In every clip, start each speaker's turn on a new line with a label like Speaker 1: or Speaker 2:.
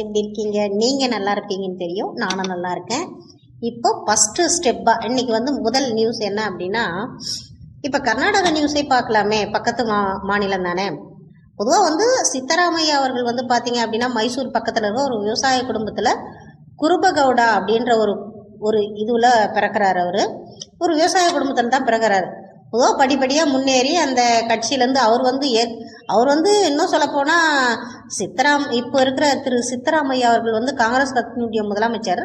Speaker 1: எப்படி இருக்கீங்க? நீங்கள் நல்லா இருப்பீங்கன்னு தெரியும். நானும் நல்லா இருக்கேன். இப்போ ஃபஸ்ட்டு ஸ்டெப்பாக இன்றைக்கி வந்து முதல் நியூஸ் என்ன அப்படின்னா இப்போ கர்நாடக நியூஸே பார்க்கலாமே. பக்கத்து மா மாநிலம் தானே. பொதுவாக வந்து சித்தராமையா அவர்கள் வந்து பார்த்தீங்க அப்படின்னா மைசூர் பக்கத்தில் இருக்க ஒரு விவசாய குடும்பத்தில் குருபகவுடா அப்படின்ற ஒரு ஒரு இதுவில் பிறக்கிறார் அவர். ஒரு விவசாய குடும்பத்தில் தான் பிறக்கிறாரு. பொதுவாக படிப்படியாக முன்னேறி அந்த கட்சியிலேருந்து அவர் வந்து ஏ அவர் வந்து இன்னும் சொல்லப்போனால் சித்தராம் இப்போ இருக்கிற திரு சித்தராமையா அவர்கள் வந்து காங்கிரஸ் கட்சியினுடைய முதலமைச்சர்.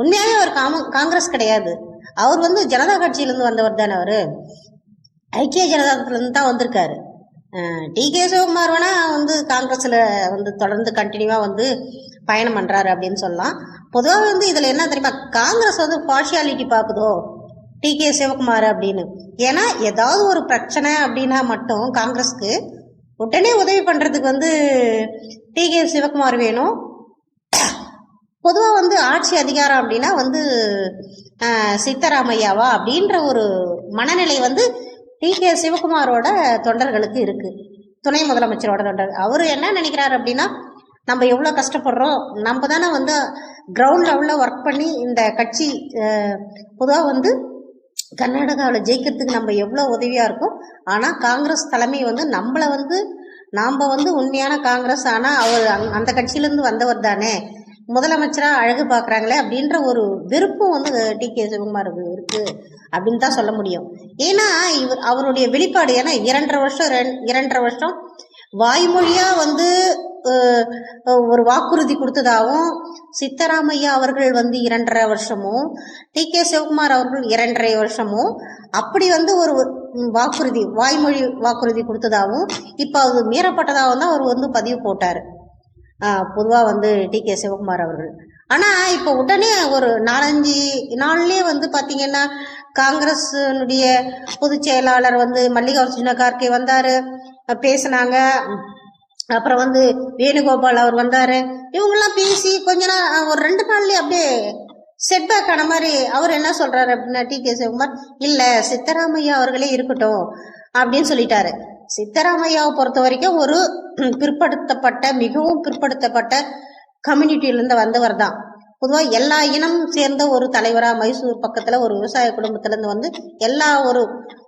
Speaker 1: உண்மையாகவே அவர் காம காங்கிரஸ் கிடையாது. அவர் வந்து ஜனதா கட்சியிலேருந்து வந்தவர் தானே அவர். ஐக்கிய ஜனதாத்திலேருந்து தான் வந்திருக்காரு. டி கே சிவகுமார் வேணா வந்து காங்கிரஸில் வந்து தொடர்ந்து கண்டினியூவாக வந்து பயணம் பண்ணுறாரு அப்படின்னு சொல்லலாம். பொதுவாக வந்து இதில் என்ன தெரியுமா? காங்கிரஸ் வந்து பார்ஷியாலிட்டி பார்க்குதோ டி கே சிவகுமார் அப்படின்னு. ஏன்னா ஏதாவது ஒரு பிரச்சனை அப்படின்னா மட்டும் காங்கிரஸ்க்கு உடனே உதவி பண்ணுறதுக்கு வந்து டி கே சிவகுமார் வேணும். பொதுவாக வந்து ஆட்சி அதிகாரம் அப்படின்னா வந்து சித்தராமையாவா அப்படின்ற ஒரு மனநிலை வந்து டி கே சிவகுமாரோட தொண்டர்களுக்கு இருக்குது துணை முதலமைச்சரோட தொண்டர். அவர் என்ன நினைக்கிறாரு அப்படின்னா நம்ம எவ்வளோ கஷ்டப்படுறோம். நம்ம தானே வந்து கிரவுண்ட் லெவலில் ஒர்க் பண்ணி இந்த கட்சி பொதுவாக வந்து கர்நாடகாவில் ஜெயிக்கிறதுக்கு நம்ம எவ்வளோ உதவியாக இருக்கும்? ஆனால் காங்கிரஸ் தலைமை வந்து நம்மளை வந்து நாம் வந்து உண்மையான காங்கிரஸ் ஆனால் அவர் அந்- அந்த கட்சியிலேருந்து வந்தவர் தானே. முதலமைச்சராக அழகு பார்க்குறாங்களே அப்படின்ற ஒரு விருப்பம் வந்து டி. கே. சிவகுமாருக்கு இருக்குது அப்படின்னு தான் சொல்ல முடியும். ஏன்னா இவர் அவருடைய வெளிப்பாடு ஏன்னா இரண்டரை வருஷம் ரெண்- இரண்டரை வருஷம் வாய்மொழியாக வந்து ஒரு வாக்குறுதி கொடுத்ததாகவும் சித்தராமையா அவர்கள் வந்து இரண்டரை வருஷமும் டி. கே. சிவகுமார் அவர்கள் இரண்டரை வருஷமும் அப்படி வந்து ஒரு வாக்குறுதி வாய்மொழி வாக்குறுதி கொடுத்ததாகவும் இப்போ அது மீறப்பட்டதாகவும் தான் அவர் வந்து பதிவு போட்டார். பொதுவாக வந்து டி. கே. சிவகுமார் அவர்கள். ஆனால் இப்போ உடனே ஒரு நாலஞ்சு நாள்லயே வந்து பார்த்தீங்கன்னா காங்கிரஸினுடைய பொதுச் செயலாளர் வந்து மல்லிகார்ஜுன கார்கே வந்தார். பேசினாங்க. அப்புறம் வந்து வேணுகோபால் அவர் வந்தார். இவங்கெல்லாம் பேசி கொஞ்ச நாள் ஒரு ரெண்டு நாள்லயே அப்படியே செட்பேக் ஆன மாதிரி அவர் என்ன சொல்றாரு அப்படின்னா டி. கே. சிவகுமார் இல்ல சித்தராமையா அவர்களே இருக்கட்டும் அப்படின்னு சொல்லிட்டாரு. சித்தராமையாவை பொறுத்த வரைக்கும் ஒரு பிற்படுத்தப்பட்ட மிகவும் பிற்படுத்தப்பட்ட கம்யூனிட்டியிலேருந்து வந்தவர் தான். பொதுவாக எல்லா இனம் சேர்ந்த ஒரு தலைவராக மைசூர் பக்கத்தில் ஒரு விவசாய குடும்பத்திலேருந்து வந்து எல்லா ஒரு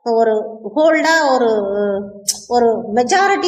Speaker 1: ஒரு ஹோல்டாக ஒரு ஒரு மெஜாரிட்டி